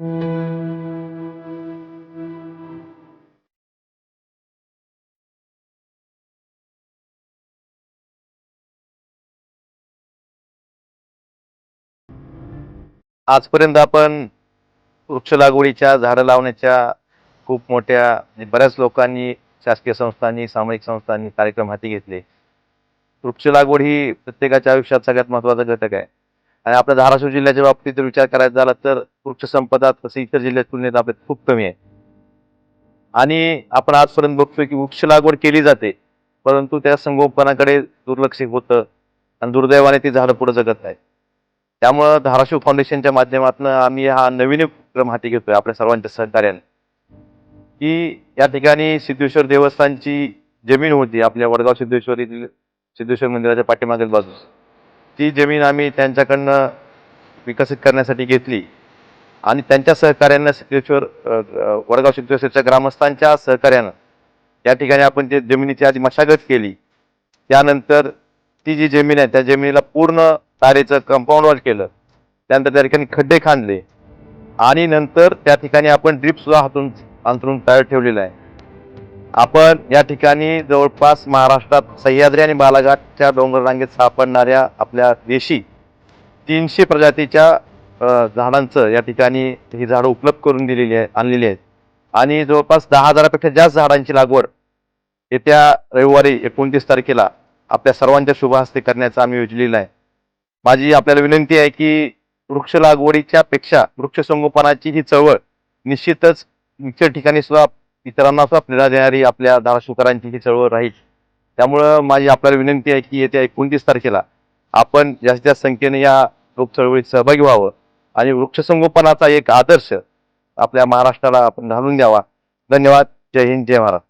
आजपर्यंत आपण वृक्ष लागवडीच्या झाडं लावण्याच्या खूप मोठ्या बऱ्याच लोकांनी शासकीय संस्थांनी सामाजिक संस्थांनी कार्यक्रम हाती घेतले. वृक्ष लागवड ही प्रत्येकाच्या आयुष्यात सगळ्यात महत्त्वाचा घटक आहे. आणि आपल्या धाराशिव जिल्ह्याच्या बाबतीत जर विचार करायचा झाला तर वृक्ष संपदा तसं इतर जिल्ह्यात तुलनेत आपल्यात खूप कमी आहे. आणि आपण आजपर्यंत बघतोय की वृक्ष लागवड केली जाते परंतु त्या संगोपनाकडे दुर्लक्ष होतं आणि दुर्दैवाने ती झाडं पुढे जगत नाही त्यामुळं धाराशिव फाउंडेशनच्या माध्यमातून आम्ही हा नवीन उपक्रम हाती घेतोय आपल्या सर्वांच्या सहकार्याने. की या ठिकाणी सिद्धेश्वर देवस्थानची जमीन होती आपल्या वडगाव सिद्धेश्वर येथील सिद्धेश्वर मंदिराच्या पाठीमागील बाजूस. ती जमीन आम्ही त्यांच्याकडनं विकसित करण्यासाठी घेतली. आणि त्यांच्या सहकार्यानं सिद्धेश्वर वडगाव सिद्धेश्वरच्या ग्रामस्थांच्या सहकार्यानं त्या ठिकाणी आपण ते जमिनीची आधी मशागत केली. त्यानंतर ती जी जमीन आहे त्या जमिनीला पूर्ण तारेचं कंपाऊंड वॉल केलं. त्यानंतर त्या ठिकाणी खड्डे खांदले. आणि नंतर त्या ठिकाणी आपण ड्रीपसुद्धा हातून अंतरून तयार ठेवलेला आहे. आपण या ठिकाणी जवळपास महाराष्ट्रात सह्याद्री आणि बालाघाटच्या डोंगर रांगेत सापडणाऱ्या आपल्या देशी तीनशे प्रजातीच्या झाडांचं या ठिकाणी ही झाडं उपलब्ध करून दिलेली आहे आणलेली आहेत. आणि जवळपास दहा हजारापेक्षा जास्त झाडांची लागवड येत्या रविवारी एकोणतीस तारखेला आपल्या सर्वांच्या शुभहस्ते करण्याचं करण्याचा आम्ही योजलेला आहे. माझी आपल्याला विनंती आहे की वृक्ष लागवडीच्या पेक्षा वृक्ष संगोपनाची ही चळवळ निश्चितच इतर ठिकाणी सुद्धा इतरांना सुद्धा प्रेरणा देणारी आपल्या धाराशिवकरांची ही चळवळ राहील. त्यामुळं माझी आपल्याला विनंती आहे की येत्या एकोणतीस तारखेला आपण जास्तीत जास्त संख्येने या लोक चळवळीत सहभागी व्हावं आणि वृक्ष संगोपनाचा एक आदर्श आपल्या महाराष्ट्राला आपण घालून द्यावा. धन्यवाद. जय हिंद जय महाराष्ट्र.